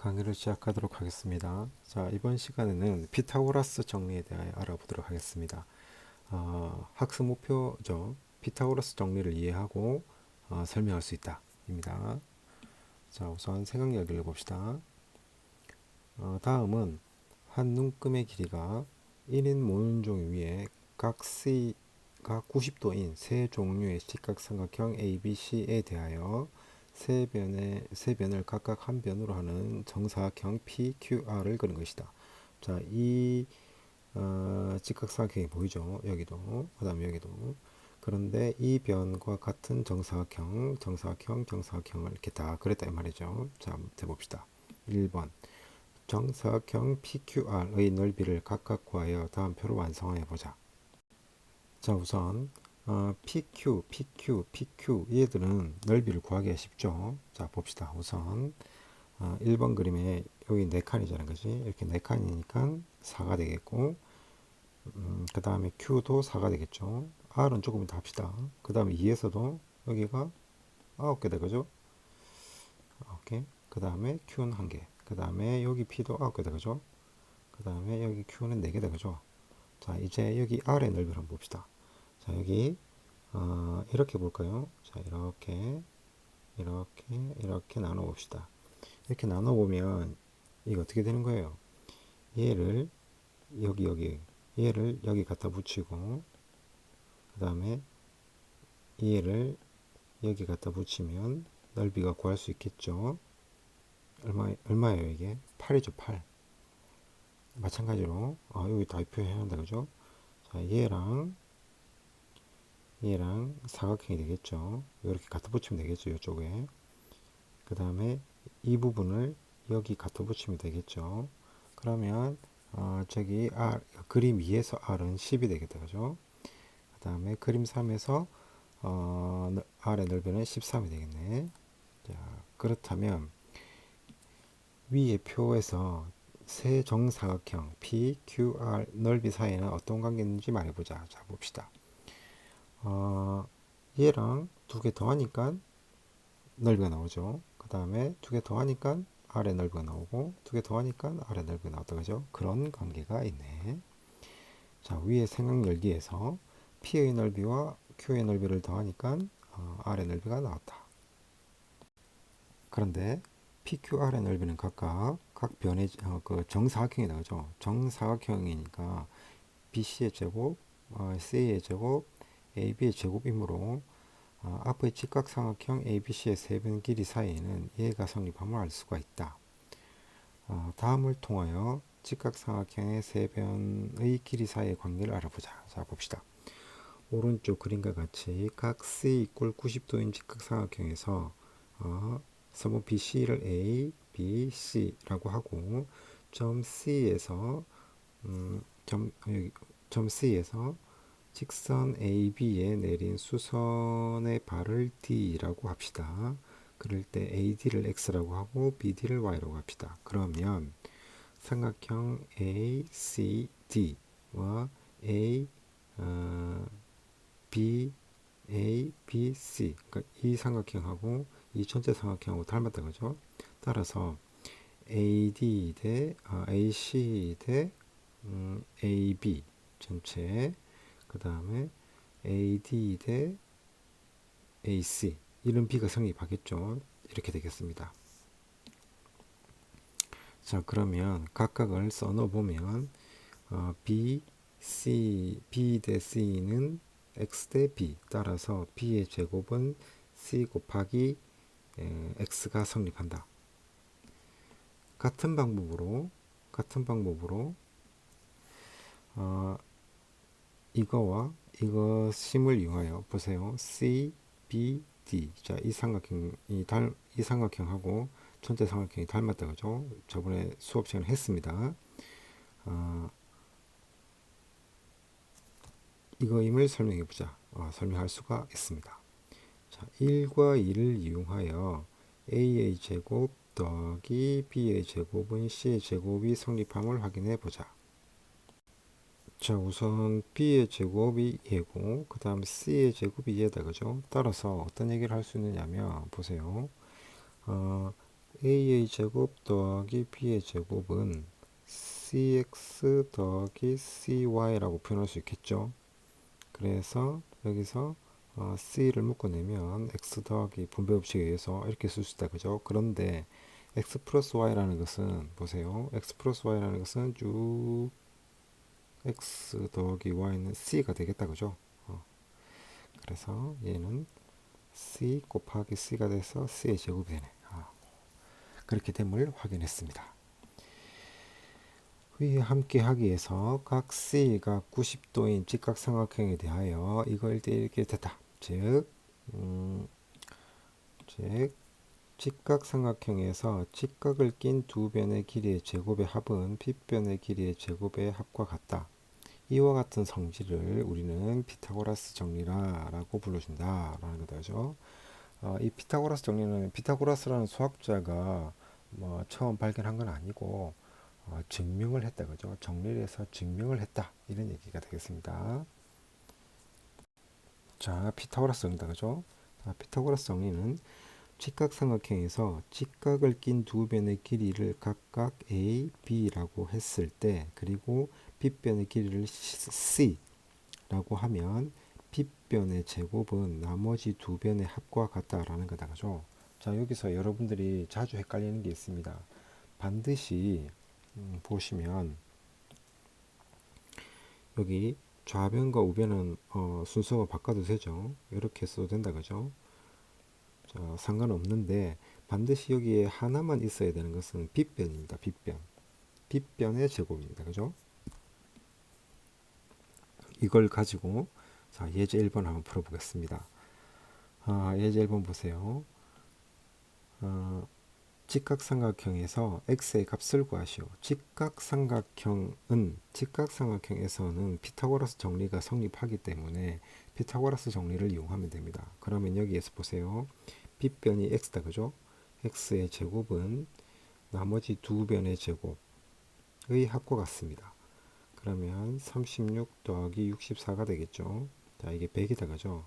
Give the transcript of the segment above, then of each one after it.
강의를 시작하도록 하겠습니다. 자, 이번 시간에는 피타고라스 정리에 대하여 알아보도록 하겠습니다. 어, 학습 목표죠. 피타고라스 정리를 이해하고 어, 설명할 수 있다. 입니다. 자, 우선 생각력 읽어봅시다. 어, 다음은 한 눈금의 길이가 1인 모눈종 위에 각 C가 90도인 세 종류의 직각삼각형 ABC에 대하여 세 변의 세 변을 각각 한 변으로 하는 정사각형 PQR을 그린 것이다. 자, 이 어, 직각삼각형이 보이죠? 여기도 그다음에 여기도 그런데 이 변과 같은 정사각형, 정사각형, 정사각형을 이렇게 다 그렸다 이 말이죠. 자, 해봅시다. 1번 정사각형 PQR의 넓이를 각각 구하여 다음 표로 완성해 보자. 자, 우선 어, PQ, PQ, PQ 얘들은 넓이를 구하기가 쉽죠. 자 봅시다. 우선 어, 1번 그림에 여기 4칸이잖아요. 그지? 이렇게 4칸이니까 4가 되겠고 음, 그 다음에 Q도 4가 되겠죠. R은 조금 더 합시다. 그 다음에 2에서도 여기가 9개 되죠. 9개. 그 다음에 Q는 1개. 그 다음에 여기 P도 9개 되죠. 그 다음에 여기 Q는 4개 되죠. 자 이제 여기 R의 넓이를 한번 봅시다. 자 여기 어, 이렇게 볼까요? 자 이렇게 이렇게 이렇게 나눠 봅시다. 이렇게 나눠 보면 이게 어떻게 되는 거예요? 얘를 여기 여기 얘를 여기 갖다 붙이고 그 다음에 얘를 여기 갖다 붙이면 넓이가 구할 수 있겠죠. 얼마 얼마예요 이게? 8이죠 8. 마찬가지로 아 여기 다 표현해야 한다 그죠? 자 얘랑 얘랑 사각형이 되겠죠. 이렇게 갖다 붙이면 되겠죠. 이쪽에. 그 다음에 이 부분을 여기 갖다 붙이면 되겠죠. 그러면 어, 저기 R, 그림 2에서 R은 10이 되겠다. 그죠? 그 다음에 그림 3에서 어, R의 넓이는 13이 되겠네. 자, 그렇다면 위의 표에서 세 정사각형 PQR 넓이 사이에는 어떤 관계 있는지 말해보자. 자, 봅시다. 어, 얘랑 두 개 더하니까 넓이가 나오죠. 그 다음에 두 개 더하니까 아래 넓이가 나오고 두 개 더하니까 아래 넓이가 나왔다 그죠? 그런 관계가 있네. 자 위에 생각 열기에서 P의 넓이와 Q의 넓이를 더하니까 어, 아래 넓이가 나왔다. 그런데 PQR의 넓이는 각각 각 변의 어, 그 정사각형이 나오죠. 정사각형이니까 BC의 제곱, 어, C의 제곱, AB의 제곱이므로 어, 앞의 직각삼각형 ABC의 세변 길이 사이에는 얘가 성립함을 알 수가 있다. 어, 다음을 통하여 직각삼각형의 세변의 길이 사이의 관계를 알아보자. 자 봅시다. 오른쪽 그림과 같이 각 C 이꼴 90도인 직각삼각형에서 어, 선분 BC를 A, B, C라고 하고 점 C에서 음, 점, 여기, 점 C에서 직선 AB에 내린 수선의 발을 D라고 합시다. 그럴 때 AD를 X라고 하고 BD를 Y라고 합시다. 그러면 삼각형 ACD와 A 어, B A B C 그러니까 이 삼각형하고 이 전체 삼각형하고 닮았다 그죠? 따라서 AD 대 아, AC 대 음, AB 전체 그 다음에 AD 대 AC 이런 B가 성립하겠죠. 이렇게 되겠습니다. 자 그러면 각각을 보면 어, B, C, B 대 C는 X 대 B 따라서 B의 제곱은 C 곱하기 에, X가 성립한다. 같은 방법으로 같은 방법으로 어, 이거와 이것임을 이용하여 보세요. C, B, D. 자, 이 삼각형이 달, 이 삼각형하고 전체 삼각형이 닮았다 그죠? 저번에 수업 시간에 했습니다. 어, 이거임을 설명해 보자. 어, 설명할 수가 있습니다. 자, 1과 2를 이용하여 a의 제곱 더하기 b의 제곱은 c의 제곱이 성립함을 확인해 보자. 자 우선 b의 제곱이 얘고 그 다음 c의 제곱이 얘다 그죠 따라서 어떤 얘기를 할 수 있느냐면 보세요 어, a의 제곱 더하기 b의 제곱은 cx 더하기 cy라고 표현할 수 있겠죠. 그래서 여기서 어, c를 묶어내면 x 더하기 분배 법칙에 의해서 이렇게 쓸 수 있다 그죠? 그런데 x 플러스 y라는 것은 보세요. x 플러스 y라는 것은 쭉 x 더하기 y는 c가 되겠다 그죠? 어. 그래서 얘는 c 곱하기 c가 돼서 c의 제곱이 되네. 아. 그렇게 됨을 확인했습니다. 위에 함께 하기 위해서 각 C가 90도인 직각삼각형에 대하여 이걸 이렇게 됐다. 즉, 음, 즉 직각삼각형에서 직각을 낀 두 변의 길이의 제곱의 합은 빗변의 길이의 제곱의 합과 같다. 이와 같은 성질을 우리는 피타고라스 정리라라고 불러준다라는 거죠. 어, 이 피타고라스 정리는 피타고라스라는 수학자가 뭐 처음 발견한 건 아니고 어, 증명을 했다 그죠? 정리를 해서 증명을 했다. 이런 얘기가 되겠습니다. 자 피타고라스 정리다 그죠? 자, 피타고라스 정리는 직각삼각형에서 직각을 낀 두 변의 길이를 각각 a, b라고 했을 때 그리고 빗변의 길이를 c라고 하면 빗변의 제곱은 나머지 두 변의 합과 같다라는 거다 그죠 자 여기서 여러분들이 자주 헷갈리는 게 있습니다 반드시 음, 보시면 여기 좌변과 우변은 어, 순서가 바꿔도 되죠. 이렇게 써도 된다 그죠? 자, 상관없는데 반드시 여기에 하나만 있어야 되는 것은 빗변입니다. 빗변. 빗변의 제곱입니다. 그죠? 이걸 가지고 자, 예제 1번 한번 풀어보겠습니다. 아, 예제 1번 보세요. 어, 직각삼각형에서 x의 값을 구하시오. 직각삼각형은 직각삼각형에서는 피타고라스 정리가 성립하기 때문에 피타고라스 정리를 이용하면 됩니다. 그러면 여기에서 보세요. 빗변이 x다 그죠? x의 제곱은 나머지 두 변의 제곱의 합과 같습니다. 그러면 36 더하기 64가 되겠죠. 자 이게 100이다 그죠?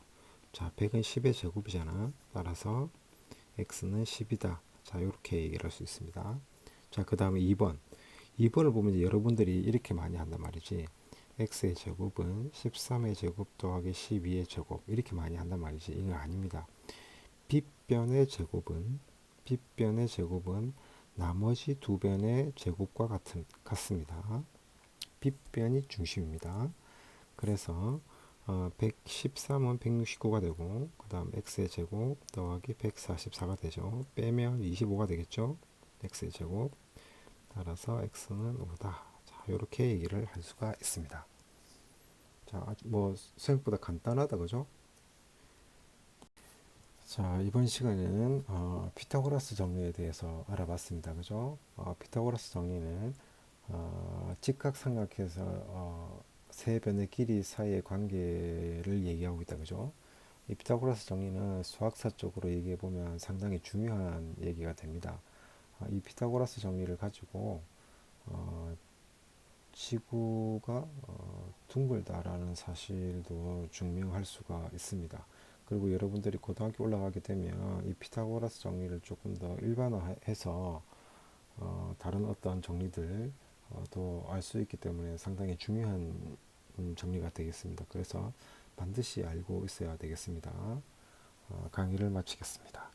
자 100은 10의 제곱이잖아. 따라서 x는 10이다. 자, 이렇게 얘기를 할 수 있습니다. 자, 그 다음에 2번. 2번을 보면 여러분들이 이렇게 많이 한단 말이지. x의 제곱은 13의 제곱 더하기 12의 제곱. 이렇게 많이 한단 말이지. 이건 아닙니다. 빗변의 제곱은, 빗변의 제곱은 나머지 두 변의 제곱과 같은, 같습니다. 빗변이 중심입니다. 그래서 어, 113은 169가 되고 그 다음 x의 제곱 더하기 144가 되죠. 빼면 25가 되겠죠. x의 제곱 따라서 x는 5다. 자, 이렇게 얘기를 할 수가 있습니다. 자, 뭐 생각보다 간단하다 그죠? 자, 이번 시간에는 어, 피타고라스 정리에 대해서 알아봤습니다. 그죠? 어, 피타고라스 정리는 어, 직각삼각해서 어, 세 변의 길이 사이의 관계를 얘기하고 있다 그죠 이 피타고라스 정리는 수학사 쪽으로 얘기해 보면 상당히 중요한 얘기가 됩니다 아, 이 피타고라스 정리를 가지고 어, 지구가 어, 둥글다라는 사실도 증명할 수가 있습니다. 그리고 여러분들이 고등학교 올라가게 되면 이 피타고라스 정리를 조금 더 일반화해서 어, 다른 어떤 정리들 도 알 수 있기 때문에 상당히 중요한 음, 정리가 되겠습니다. 그래서 반드시 알고 있어야 되겠습니다. 어, 강의를 마치겠습니다.